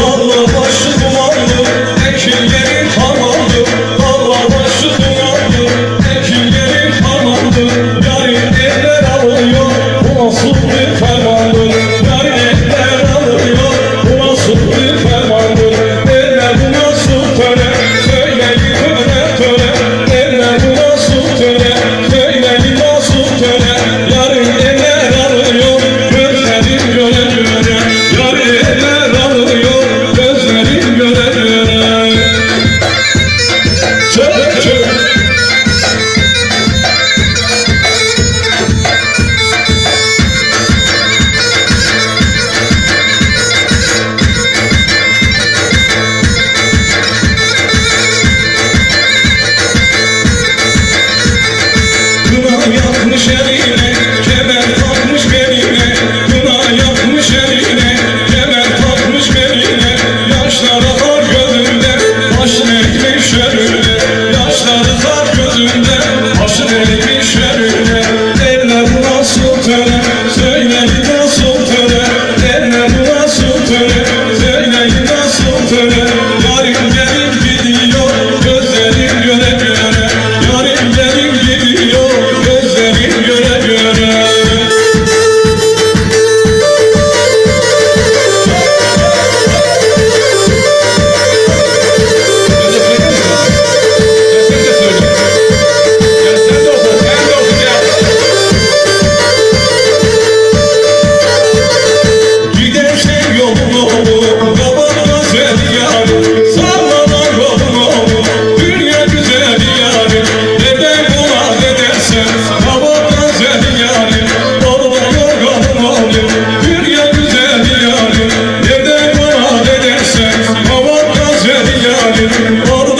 Come on, come on. 그 Ceylan'ın orada